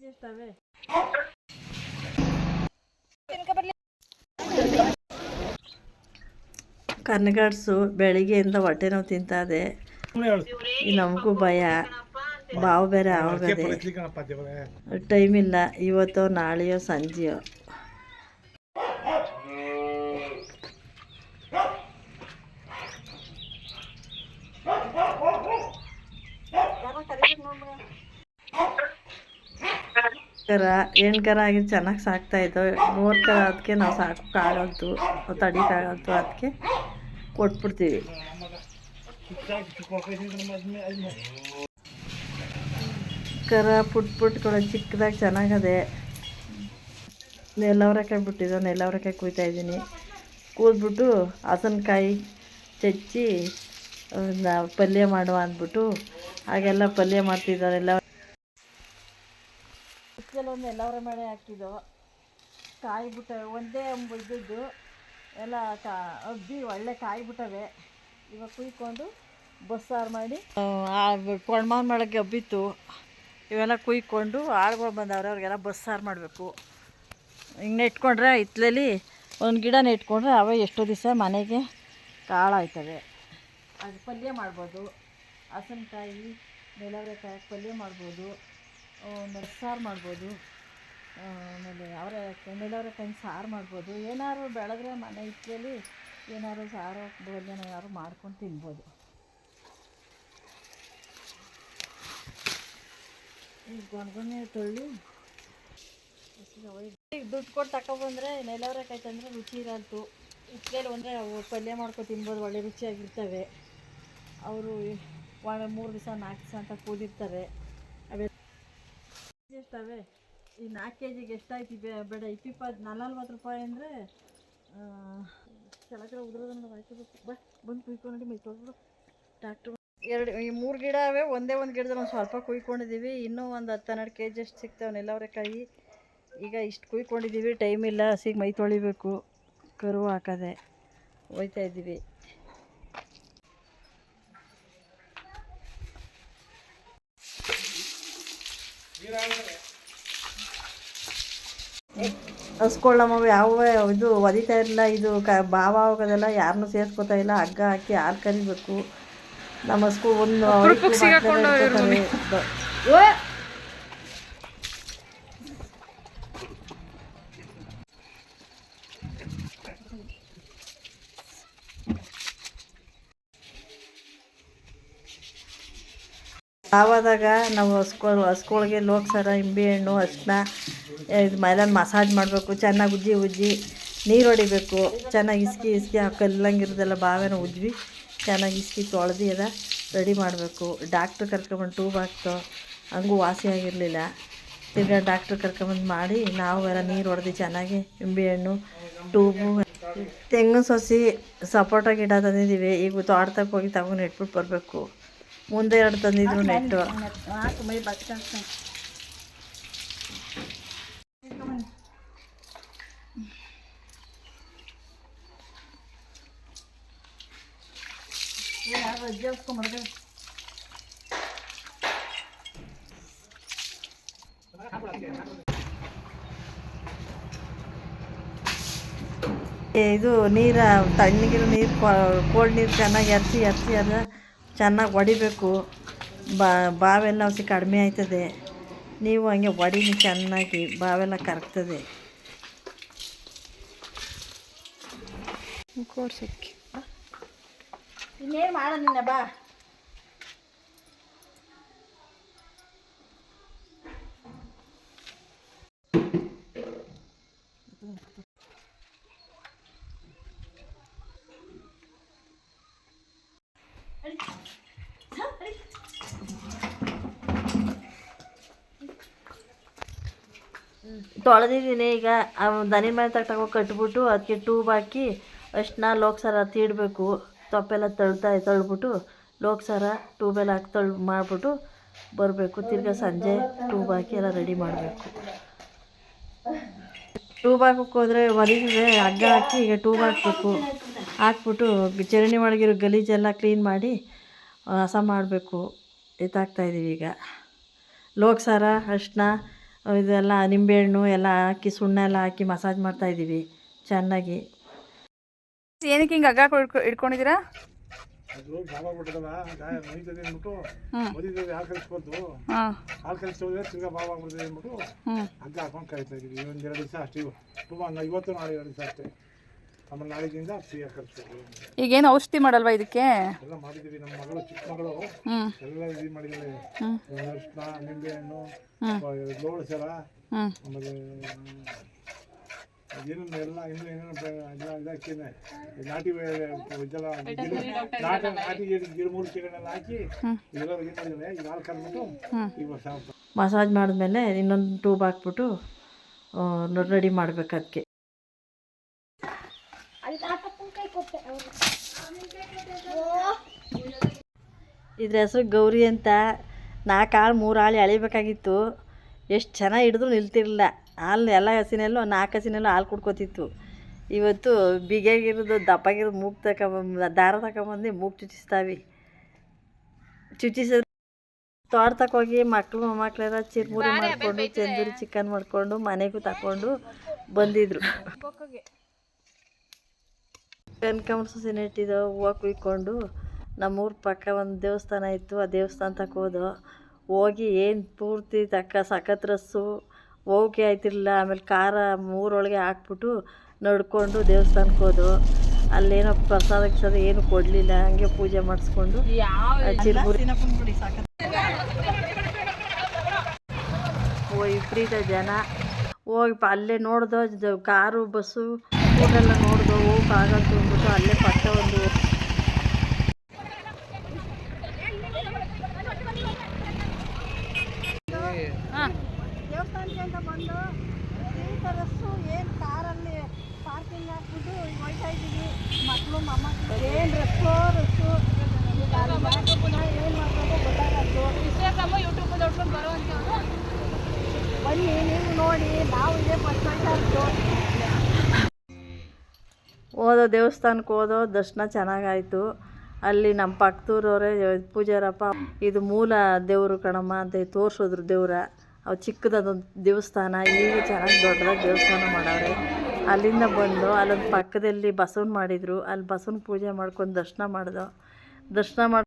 ಎಷ್ಟವೆ ಕನ್ನಗಡ್ಸು ಬೆಳಿಗ್ಗೆಯಿಂದ ಹೊಟ್ಟೆ ನೋವು ತಿಂತಾದೆ ನಮಗೂ ಭಯ. ಬಾವು ಬೇರೆ ಆಗೋಗದೆ ಟೈಮ್ ಇಲ್ಲ ಇವತ್ತೋ ನಾಳೆಯೋ ಸಂಜೆಯೋ. ಕರ ಏನ್ ಕರ ಆಗಿ ಚೆನ್ನಾಗಿ ಸಾಕ್ತಾ ಇದ್ದೋ, ಮೂರು ಕರ ಅದಕ್ಕೆ ನಾವು ಸಾಕೋಕ್ಕಾಗಲ್ತು ತಡಿಕಾಗಲ್ತು ಅದಕ್ಕೆ ಕೊಟ್ಬಿಡ್ತೀವಿ. ಕರ ಪುಟ್ ಪುಟ್ ಕೂಡ ಚಿಕ್ಕದಾಗಿ ಚೆನ್ನಾಗದೆ. ನೆಲ್ಲವರೆಕಾಯಿ ಬಿಟ್ಟಿದ್ದು, ನೆಲ್ಲವರೆಕಾಯಿ ಕುಯ್ತಾ ಇದ್ದೀನಿ. ಕೂದ್ಬಿಟ್ಟು ಹಸನ್ಕಾಯಿ ಚಚ್ಚಿ ಪಲ್ಯ ಮಾಡುವ ಅಂದ್ಬಿಟ್ಟು, ಹಾಗೆಲ್ಲ ಪಲ್ಯ ಮಾಡ್ತಿದ್ದಾರೆ. ಎಲ್ಲ ಒಂದು ಎಲ್ಲವರ ಮಳೆ ಹಾಕಿದ್ದು. ಕಾಯಿ ಬಿಟ್ಟವೆ ಒಂದೇ ಅಂಬು ಇದ್ದದ್ದು. ಎಲ್ಲ ಕಾ ಅಬ್ಬಿ ಒಳ್ಳೆ ಕಾಯಿ ಬಿಟ್ಟವೆ. ಇವಾಗ ಕುಯ್ಕೊಂಡು ಬಸ್ಸಾರು ಮಾಡಿ ಕೊಣ್ಮಾನ್ ಮಾಡೋಕ್ಕೆ ಹಬ್ಬಿತ್ತು. ಇವೆಲ್ಲ ಕುಯ್ಕೊಂಡು ಆಳುಗಳು ಬಂದವ್ರೆ, ಅವ್ರಿಗೆಲ್ಲ ಬಸ್ಸಾರು ಮಾಡಬೇಕು. ಹಿಂಗೆ ನೆಟ್ಕೊಂಡ್ರೆ ಹಿತ್ತಲಲ್ಲಿ ಒಂದು ಗಿಡ ನೆಟ್ಕೊಂಡ್ರೆ ಅವೇ ಎಷ್ಟೋ ದಿವಸ ಮನೆಗೆ ಕಾಳಾಯ್ತವೆ. ಅದು ಪಲ್ಯ ಮಾಡ್ಬೋದು. ಹಸನ್ಕಾಯಿ, ನೆಲವರೆಕಾಯಿ ಪಲ್ಯ ಮಾಡ್ಬೋದು. ಆಮೇಲೆ ಸಾರು ಮಾಡ್ಬೋದು. ಆಮೇಲೆ ಅವರೇ ನೆಲವರೆಕಾಯಿ ಸಾರು ಮಾಡ್ಬೋದು. ಏನಾದ್ರು ಬೆಳೆದ್ರೆ ಮನೆ ಹಿತ್ತಲಲ್ಲಿ ಏನಾದ್ರು ಸಾರು, ಭೋಜನ ಏನಾದ್ರು ಮಾಡ್ಕೊಂಡು ತಿನ್ಬೋದು. ಈ ಗೊಣಗೊನೆ ತೊಳ್ಳಿ ಈಗ ದುಡ್ಡು ಕೊಟ್ಟು ತಗೊಬಂದ್ರೆ ನೆಲವರೆಕಾಯಿ ತಂದರೆ ರುಚಿ ಇರಲ್ತು. ಇತ್ತೇಲಿ ಅಂದರೆ ಅವು ಪಲ್ಯ ಮಾಡ್ಕೊಂಡು ತಿನ್ಬೋದು, ಒಳ್ಳೆ ರುಚಿಯಾಗಿರ್ತವೆ. ಅವರು ಒಳ್ಳೆ ಮೂರು ದಿವಸ ನಾಲ್ಕು ದಿವಸ ಅಂತ ಕೂದಿರ್ತಾರೆ. ಎಷ್ಟವೆ? ಈ ನಾಲ್ಕು ಕೆ ಜಿಗೆ ಎಷ್ಟಾಯ್ತು? ಬೇಡ, ಇಪ್ಪಿಪ್ಪತ್ತು ನಲ್ವತ್ತು ರೂಪಾಯಿ ಅಂದರೆ ಕೆಳಗಡೆ ಉದ್ರೋದನ್ನ ಹಾಕಿಬೇಕು ಬಾ, ಬಂದು ಕುಯ್ಕೊಂಡು ಮೈ ತೊಳೆದು ಡಾಕ್ಟ್ರು ಎರಡು, ಈ ಮೂರು ಗಿಡ ಅವೆ, ಒಂದೇ ಒಂದು ಗಿಡದಲ್ಲಿ ಒಂದು ಸ್ವಲ್ಪ ಕುಯ್ಕೊಂಡಿದ್ದೀವಿ ಇನ್ನೂ ಒಂದು ಹತ್ತು ಹನ್ನೆರಡು ಕೆ ಜಿ ಅಷ್ಟು ಸಿಗ್ತಾವೆ ನೆಲ್ಲವರೆಕಾಯಿ. ಈಗ ಇಷ್ಟು ಕುಯ್ಕೊಂಡಿದ್ದೀವಿ ಟೈಮ್ ಇಲ್ಲ, ಹಸಿಗೆ ಮೈ ತೊಳಿಬೇಕು. ಕರು ಹಾಕದೆ ಹೋಯ್ತಾ ಇದ್ದೀವಿ ಹಸ್ಗಳು ನಮ್ಮವು ಯಾವ ಇದು ಒದಿತಾ ಇರಲಿಲ್ಲ ಇದು ಕ ಬಾವ ಹೋಗೋದೆಲ್ಲ ಯಾರನ್ನೂ ಸೇರ್ಸ್ಕೊತಾ ಇಲ್ಲ. ಹಗ್ಗ ಹಾಕಿ ಯಾರು ಕರಿಬೇಕು? ನಮ್ಮ ಸ್ಕೂಲ್ ಒಂದು ಆವಾದಾಗ ನಾವು ಹಸ್ಗಳು ಲೋಕ್ಸಾರ ಲೋಕ್ಸರ ಹಣ್ಣು ಅರಿಶಿನ ಇದು ಮೈದಾನ ಮಸಾಜ್ ಮಾಡಬೇಕು, ಚೆನ್ನಾಗಿ ಉಜ್ಜಿ ಉಜ್ಜಿ ನೀರು ಹೊಡಿಬೇಕು. ಚೆನ್ನಾಗಿ ಇಸ್ಕಿ ಇಸ್ಕಿ ಆ ಕಲ್ಲಂಗಿರೋದೆಲ್ಲ ಬಾವೆನ ಉಜ್ವಿ ಚೆನ್ನಾಗಿ ಇಸ್ಕಿ ತೊಳೆದು ಅದ ರೆಡಿ ಮಾಡಬೇಕು. ಡಾಕ್ಟ್ರ್ ಕರ್ಕೊಂಬಂದು ಟ್ಯೂಬ್ ಹಾಕ್ತೋ, ಹಂಗೂ ವಾಸಿ ಆಗಿರಲಿಲ್ಲ. ತಿರ್ಗಾ ಡಾಕ್ಟ್ರ್ ಕರ್ಕೊಂಬಂದು ಮಾಡಿ ನಾವು ಎಲ್ಲ ನೀರು ಹೊಡೆದು ಚೆನ್ನಾಗಿ ಹಣ್ಣು ಟ್ಯೂಬು ತೆಂಗಿನ ಸೊಸಿ ಸಪೋಟ ಗಿಡ ತಂದಿದ್ದೀವಿ ಈಗ ತೋಟದಾಗ ಹೋಗಿ ತಗೊಂಡು ಇಟ್ಬಿಟ್ಟು ಬರಬೇಕು. ಮುಂದೆ ಎರಡು ತಂದಿದ್ರು ನೆಟ್ಟು. ಇದು ನೀರ ತಣ್ಣಗಿರೋ ನೀರು ಕೋಲ್ಡ್ ನೀರು ಚೆನ್ನಾಗಿ ಎರ್ಚಿ ಎರ್ಚಿ ಅದ ಚೆನ್ನಾಗಿ ಹೊಡಿಬೇಕು. ಬಾವೆಲ್ಲ ಹಸಿ ಕಡಿಮೆ ಆಯ್ತದೆ. ನೀವು ಹಂಗೆ ಹೊಡೀನಿ ಚೆನ್ನಾಗಿ ಬಾವೆಲ್ಲ ಕರಗ್ತದೆ. ಕೋರ್ಸಕ್ಕೆ. ಇನ್ನೇನು ಮಾಡೋಣ ಬಾ. ತೊಳೆದಿದ್ದೀನಿ ಈಗ ದನಿ ಮನೆ ತಗ ತಗೋ ಕಟ್ಬಿಟ್ಟು ಅದಕ್ಕೆ ಟ್ಯೂಬ್ ಹಾಕಿ ಅಷ್ಟನ್ನ ಲೋಕ್ಸಾರ ತೀಡಬೇಕು ತೊಪ್ಪೆಲ್ಲ ತಳ್ತಾ ತಳ್ಬಿಟ್ಟು ಲೋಕ್ಸಾರ ಟ್ಯೂಬೆಲ್ಲ ಹಾಕಿ ತಳ್ ಮಾಡಿಬಿಟ್ಟು ಬರಬೇಕು. ತಿರ್ಗಾ ಸಂಜೆ ಟ್ಯೂಬ್ ಹಾಕಿ ಎಲ್ಲ ರೆಡಿ ಮಾಡಬೇಕು. ಟ್ಯೂಬ್ ಹಾಕೋಕ್ಕೋದ್ರೆ ಹೋದರೆ ಒಲಿಗೆ ಹಗ್ಗ ಹಾಕಿ ಈಗ ಟ್ಯೂಬ್ ಹಾಕಬೇಕು. ಹಾಕ್ಬಿಟ್ಟು ಚರಂಡಿ ಒಳಗಿರೋ ಗಲೀಜೆಲ್ಲ ಕ್ಲೀನ್ ಮಾಡಿ, ಹಸ ಮಾಡಬೇಕು. ಎತ್ತಾಕ್ತಾಯಿದ್ದೀವಿ ಈಗ. ಲೋಕ್ಸಾರ ಅರ್ಶಿನ ಇದೆಲ್ಲ ನಿಂಬೆಹಣ್ಣು ಎಲ್ಲ ಹಾಕಿ ಸುಣ್ಣ ಎಲ್ಲ ಹಾಕಿ ಮಸಾಜ್ ಮಾಡ್ತಾಯಿದ್ದೀವಿ ಚೆನ್ನಾಗಿ. ಏನಕ್ಕೆ ಹಿಂಗೆ ಹಗ್ಗ ಇಟ್ಕೊಂಡಿದ್ದೀರಾ? ಹಾಕೊಂಡು ಕಾಯ್ತಾ ಇದೀವಿ ಒಂದು ಎರಡು ದಿವಸ ಅಷ್ಟೇ ಇವು. ತುಂಬ ಇವತ್ತು ನಾಳೆ ಎರಡು ದಿವಸ ಅಷ್ಟೇ. ಆಮೇಲೆ ಏನು ಫ್ರೀಯಾಗಿ ಈಗ ಈಗೇನು ಔಷಧಿ ಮಾಡಲ್ವಾ ಇದಕ್ಕೆ? ಎಲ್ಲ ಮಾಡಿದ್ದೀವಿ ನಮ್ಮ ಮಗಳು ಚಿಕ್ಕ ಮಗಳು. ಹ್ಞೂ ಎಲ್ಲ ಇದು ಮಾಡಿದ್ದಾಳೆ. ಹ್ಞೂ ಅರಿಶಿನ ನಿಂಬೆಹಣ್ಣು ಹ್ಮ್. ಲೋಳು ಸರ. ಹ್ಞೂ ಆಮೇಲೆ ಏನೇನು ಎಲ್ಲ ಇನ್ನೂ ಏನೇನು ಎಲ್ಲ ಇದಾಕಿನೆ ನಾಟಿ ಇದೆಲ್ಲ ನಾಟಿ ನಾಟಿ ಗಿಡ ಗಿಡಮೂಲಿಕೆಗಳನ್ನೆಲ್ಲ ಹಾಕಿ ಇದೆಲ್ಲ ಇದು ಮಾಡಿದ್ದಾಳೆ ಈಗ ಹಾಲು ಕಲ್ಬಿಟ್ಟು ಈಗ ಮಸಾಜ್ ಮಾಡಿದ್ಮೇಲೆ ಇನ್ನೊಂದು ಟ್ಯೂಬ್ ಹಾಕ್ಬಿಟ್ಟು ರೆಡಿ ಮಾಡ್ಬೇಕು ಅದಕ್ಕೆ. ಇದ್ರ ಹೆಸರು ಗೌರಿ ಅಂತ. ನಾಲ್ಕು ಆಳು ಮೂರು ಆಳು ಎಳಿಬೇಕಾಗಿತ್ತು. ಎಷ್ಟು ಚೆನ್ನಾಗಿ ಹಿಡಿದ್ರು ನಿಲ್ತಿರಲಿಲ್ಲ. ಹಾಲು ಎಲ್ಲ ಹಸಿನಲ್ಲೂ ನಾಲ್ಕು ಹಸಿನಲ್ಲೂ ಹಾಲು ಕುಡ್ಕೋತಿತ್ತು. ಇವತ್ತು ಬಿಗಿಯಾಗಿರೋದು ದಪ್ಪಾಗಿರೋದು ಮೂಗು ತಗೊಂಬ ದಾರ ತಗೊಂಬಂದು ಮೂಗು ಚುಚ್ಚಿಸ್ತಾವಿ. ಚುಚ್ಚಿಸಿದ್ರೆ ತೋಟ ಹೋಗಿ ಮಕ್ಕಳು ಮೊಮ್ಮಕ್ಕಳೆಲ್ಲ ಚಿರ್ಮುರಿ ಮಾಡಿಕೊಂಡು ಚಂದೂರಿ ಚಿಕನ್ ಮಾಡಿಕೊಂಡು ಮನೆಗೂ ತಗೊಂಡು ಬಂದಿದ್ರು. ಕನಕಾಂಬರ ಸಸಿ ನೆಟ್ಟಿದ್ದೋ ಹೂವು ಕುಯ್ಕೊಂಡು ನಮ್ಮೂರ ಪಕ್ಕ ಒಂದು ದೇವಸ್ಥಾನ ಇತ್ತು ಆ ದೇವಸ್ಥಾನ ಹೋದೋ. ಹೋಗಿ ಏನು ಪೂರ್ತಿ ತಕ್ಕ ಸಖತ್ ರಸ್ಸು ಹೋಗಿ ಆಯ್ತಿರಲಿಲ್ಲ. ಆಮೇಲೆ ಖಾರ ಮೂರೊಳಗೆ ಹಾಕ್ಬಿಟ್ಟು ನಡ್ಕೊಂಡು ದೇವಸ್ಥಾನಕ್ಕೆ ಹೋದೋ. ಅಲ್ಲೇನೋ ಪ್ರಸಾದ ಗಿಸಾದ ಏನು ಕೊಡಲಿಲ್ಲ. ಹಂಗೆ ಪೂಜೆ ಮಾಡಿಸ್ಕೊಂಡು ವಿಪರೀತ ಜನ. ಹೋಗಿ ಅಲ್ಲೇ ನೋಡ್ದೋ ಕಾರು ಬಸ್ಸು ಊರೆಲ್ಲ ಕಾಗದ ಹೋಗಕ್ಕಾಗತ್ತು ಅಂದ್ಬಿಟ್ಟು ಅಲ್ಲೇ ಪಟ್ಟ ಒಂದು. ಹಾಂ. ದೇವಸ್ಥಾನಕ್ಕೆ ಅಂತ ಬಂದು ರಸ್ಸು ಏನು ಕಾರಲ್ಲಿ ಪಾರ್ಕಿಂಗ್ ಹಾಕ್ಬಿಟ್ಟು ಹೋಯ್ತಾ ಇದ್ದೀವಿ. ಮಕ್ಕಳು ಮೊಮ್ಮಕ್ಕಳು ಏನು ರಸ್ಸು ರಸ್ಸು ಏನು ಮಾಡೋದು ಗೊತ್ತಾಗತ್ತು ಇನ್ಸ್ಟಾಗ್ರಾಮು ಯೂಟ್ಯೂಬ್ ನೋಡ್ಕೊಂಡು ಬನ್ನಿ ನೀವು ನೋಡಿ ನಾವು ಇದೇ ಫಸ್ಟ್ ಇತ್ತು ಹೋದೋ ದೇವಸ್ಥಾನಕ್ಕೆ ಹೋದೋ ದರ್ಶನ ಚೆನ್ನಾಗಾಯ್ತು. ಅಲ್ಲಿ ನಮ್ಮ ಪಕ್ಕದೂರವರೇ ಪೂಜಾರಪ್ಪ, ಇದು ಮೂಲ ದೇವರು ಕಣಮ್ಮ ಅಂತ ತೋರಿಸಿದ್ರು ದೇವ್ರ. ಅವು ಚಿಕ್ಕದೊಂದು ದೇವಸ್ಥಾನ ಈಗ ಚೆನ್ನಾಗಿ ದೊಡ್ಡದಾಗಿ ದೇವಸ್ಥಾನ ಮಾಡವ್ರೆ. ಅಲ್ಲಿಂದ ಬಂದು ಅಲ್ಲೊಂದು ಪಕ್ಕದಲ್ಲಿ ಬಸವನ್ ಮಾಡಿದರು. ಅಲ್ಲಿ ಬಸವನ ಪೂಜೆ ಮಾಡ್ಕೊಂಡು ದರ್ಶನ ಮಾಡಿದೋ, ದರ್ಶನ ಮಾಡಿ